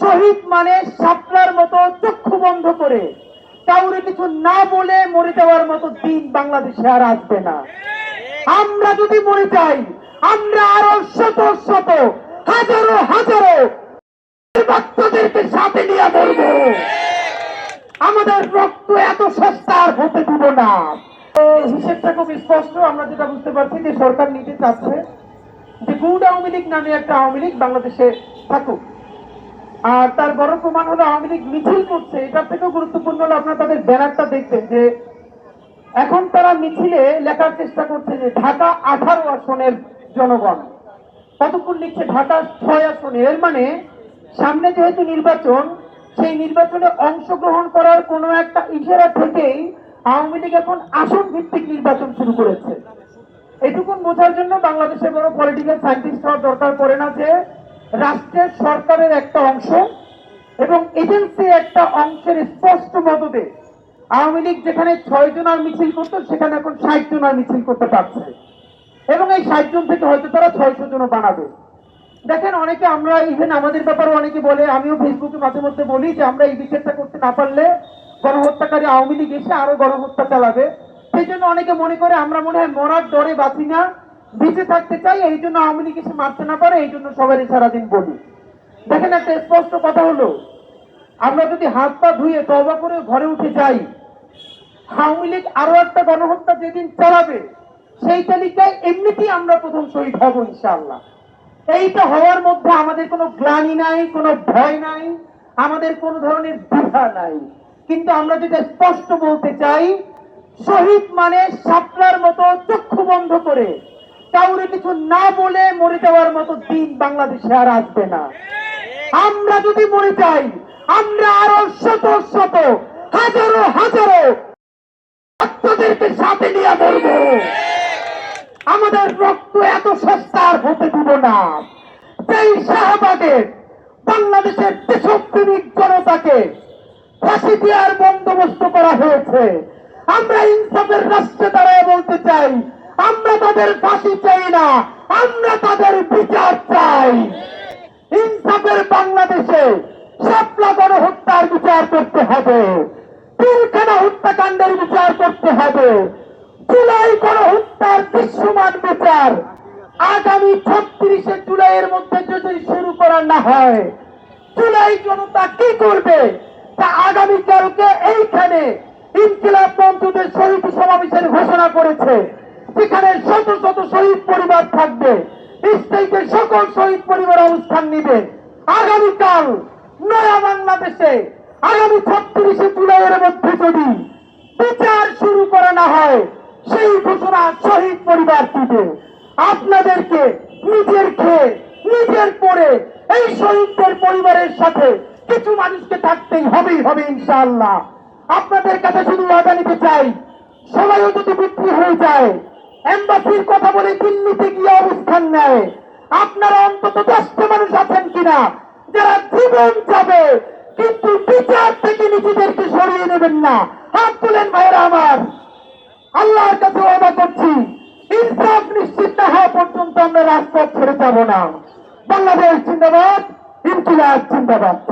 শহীদ মানে সাপলার মতো চক্ষু বন্ধ করে। কাউরে কিছু না বলে মরে যাওয়ার মতো দিন বাংলাদেশে আর আসবে না। আমরা যদি মরে যাই, আমরা আরও শত শত, হাজারো হাজারো বাচ্চাদেরকে সাথে নিয়ে মরবো। আমাদের রক্ত এত সস্তা আর হতে দিব না। হিসেবটা খুব স্পষ্ট, আমরা যেটা বুঝতে পারছি যে সরকার নিতে চাচ্ছে যে গুড আওয়ামী লীগ নামে একটা আওয়ামী লীগ বাংলাদেশে থাকুক। আর তার বড় প্রমাণ হলো আওয়ামী লীগ মিছিল করছে, এটার থেকেও গুরুত্বপূর্ণ হলো আপনারা তাদের ব্যানারটা দেখবেন যে এখন তারা মিছিলে লেখার চেষ্টা করছে যে ঢাকা আঠারো আসনের জনগণ। কতক্ষণ লিখছে? ঢাকা ছয় আসনে। এর মানে সামনে যেহেতু নির্বাচন, সেই নির্বাচনে অংশগ্রহণ করার কোনো একটা ইশারা থেকেই আওয়ামী লীগ এখন আসন ভিত্তিক নির্বাচন শুরু করেছে। এটুকুন বোঝার জন্য বাংলাদেশের বড় পলিটিক্যাল সায়েন্টিস্ট হওয়ার দরকার পড়ে না যে রাষ্ট্রের সরকারের একটা অংশ এবং এজেন্সি একটা অংশের স্পষ্ট মদদে আওয়ামী লীগ যেখানে ছয় জনার মিছিল করতো, সেখানে এখন ষাট জনার মিছিল করতে পারছে। এবং এই ষাট জন থেকে হয়তো তারা ছয়শো জনও বানাবে। দেখেন, অনেকে আমরা ইভেন আমাদের ব্যাপারে অনেকে বলে, আমিও ফেসবুকে মাঝে মধ্যে বলি যে আমরা এই বিচারটা করতে না পারলে গণহত্যাকারী আওয়ামী লীগ এসে আরও গণহত্যা চালাবে। সেই জন্য অনেকে মনে করে, আমরা মনে হয় মরার ডরে বাঁচি না। বেঁচে থাকতে চাই, এই জন্য আওয়ামী লীগ এসে মারতে না পারে, এই জন্য সবারই সারাদিন বলি। দেখেন একটা স্পষ্ট কথা হলো, আমরা যদি হাত পা ধুয়ে তবা করে ঘরে উঠে যাই, আওয়ামী লীগ আরও একটা গণহত্যা যেদিন চালাবে, সেই তালিকায় এমনিতেই আমরা প্রথম শহীদ হব ইনশাআল্লাহ। এইটা হওয়ার মধ্যে আমাদের কোনো গ্লানি নাই, কোনো ভয় নাই, আমাদের কোনো ধরনের দ্বিধা নাই। কিন্তু আমরা যেটা স্পষ্ট বলতে চাই, শহীদ মানে সাপলার মতো চক্ষু বন্ধ করে কাউরে কিছু না বলে মরে যাওয়ার মতো দিন বাংলাদেশে আর আসবে না। আমরা যদি মরে যাই, আমরা আরও শত শত, হাজারো হাজারো বাচ্চাদেরকে সাথে নিয়ে মরবো। আমাদের রক্ত এত সস্তা আর হতে দিব না। সেই শাহবাগের বাংলাদেশের দেশপ্রেমিক জনতাকে ফাঁসি দেওয়ার বন্দোবস্ত করা হয়েছে, আমরা ইনসাফের রাষ্ট্রে দাঁড়ায় বলতে চাই আমরা তাদের ফাঁসি চাই না, আমরা তাদের বিচার চাই। ইনসাফের বাংলাদেশে শাপলা গণহত্যার বিচার করতে হবে পিলখানা হত্যাকাণ্ডের বিচার করতে হবে, জুলাই গণহত্যার দৃশ্যমান বিচার আগামী ছত্রিশে জুলাইয়ের মধ্যে যদি শুরু করা না হয়, জুলাই জনতা কি করবে? তা আগামীকালকে এইখানে ইনকিলাব মন্ত্রীদের শহীদ সমাবেশের ঘোষণা করেছে। যেখানে শত শত শহীদ পরিবার থাকবে স্টেটের সকল শহীদ পরিবার অবস্থান নিবে। আগামীকাল নয়া বাংলাদেশে, আগামী ছত্রিশে জুলাইয়ের মধ্যে যদি বিচার শুরু করা না হয়, সেই ঘোষণা শহীদ পরিবার দিবে। আপনাদেরকে নিজের খেয়ে, নিজের পরে এই শহীদদের পরিবারের সাথে কিছু মানুষকে থাকতেই হবেই হবে ইনশাআল্লাহ। আপনাদের কাছে শুধু ওয়াদা নিতে চাই, সবাইও যদি বিক্রি হয়ে যায় এম্বাসির কথা বলে দিল্লিতে গিয়ে অবস্থান নেয়। আপনারা অন্তত দশটা মানুষ আছেন কিনা? যারা জীবন যাবে কিন্তু বিচার থেকে নিজেদেরকে সরিয়ে নেবেন না। হাত তুলেন ভাইরা আমার। আল্লাহর কাছে ওয়াদা করছি। ইনসাফ নিশ্চিত না হওয়া পর্যন্ত আমরা রাজপথ ছেড়ে যাব না। বাংলাদেশ জিন্দাবাদ, ইনকিলাব জিন্দাবাদ।